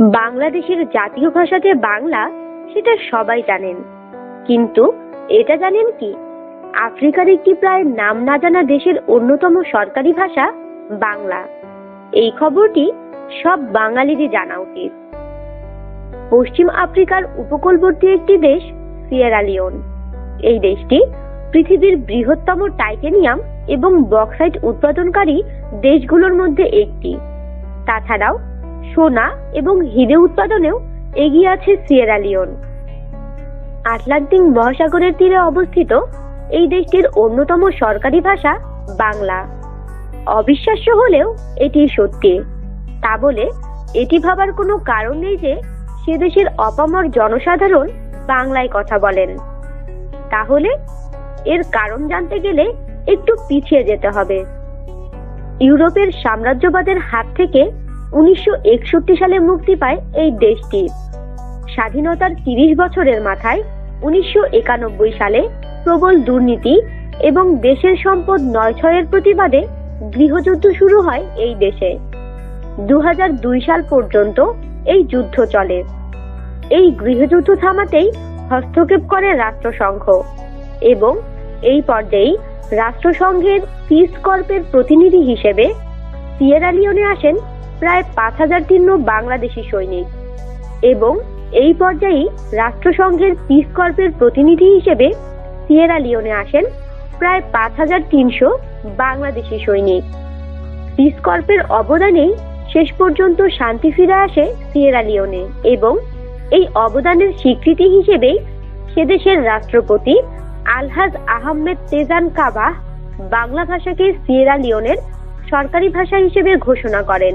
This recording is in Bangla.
বাংলাদেশের জাতীয় ভাষা যে বাংলা, সেটা সবাই জানেন। কিন্তু এটা জানেন কি? আফ্রিকার একটি প্রায় নাম না জানা দেশের অন্যতম সরকারি ভাষা বাংলা। এই খবরটি সব বাঙালিরই জানা উচিত। পশ্চিম আফ্রিকার উপকূলবর্তী একটি দেশ, সিয়েরা লিওন। এই দেশটি পৃথিবীর বৃহত্তম টাইটেনিয়াম এবং বক্সাইট উৎপাদনকারী দেশগুলোর মধ্যে একটি। তাছাড়াও সোনা এবং হিরে উৎপাদনেও এগিয়ে আছে সিয়েরা লিওন। আটলান্টিক মহাসাগরের তীরে অবস্থিত এই দেশটির অন্যতম সরকারি ভাষা বাংলা। অবিশ্বাস্য হলেও এটি সত্যি। তা বলে এটি ভাবার কোনো কারণ নেই যে সে দেশের অপামর জনসাধারণ বাংলায় কথা বলেন। তাহলে এর কারণ জানতে গেলে একটু পিছিয়ে যেতে হবে। ইউরোপের সাম্রাজ্যবাদের হাত থেকে উনিশশো একষট্টি সালে মুক্তি পায় এই দেশটি। স্বাধীনতার তিরিশ বছরের মাথায় উনিশশো একানব্বই সালে প্রবল দুর্নীতি এবং দেশের সম্পদ নয়ছয়ের প্রতিবাদে গৃহযুদ্ধ শুরু হয় এই দেশে। দু হাজার দুই সাল পর্যন্ত এই যুদ্ধ চলে। এই গৃহযুদ্ধ থামাতেই হস্তক্ষেপ করে রাষ্ট্রসংঘ এবং এই পর্যায়েই রাষ্ট্রসংঘের পিস কর্পের প্রতিনিধি হিসেবে সিয়েরা লিওনে আসেন প্রায় পাঁচ হাজার তিন্ন বাংলাদেশি সৈনিক। এবং এই পর্যায়েই রাষ্ট্রসংঘের পিস কর্পের প্রতিনিধি হিসেবে সিয়েরা লিওনে আসেন প্রায় পাঁচ হাজার তিনশো বাংলাদেশি সৈনিক। পিস কর্পের অবদানেই শেষ পর্যন্ত শান্তি ফিরে আসে সিয়েরা লিওনে এবং এই অবদানের স্বীকৃতি হিসেবেই সেদেশের রাষ্ট্রপতি আলহাজ আহমেদ তেজান কাবাহ বাংলা ভাষাকে সিয়েরা লিওনের সরকারি ভাষা হিসেবে ঘোষণা করেন।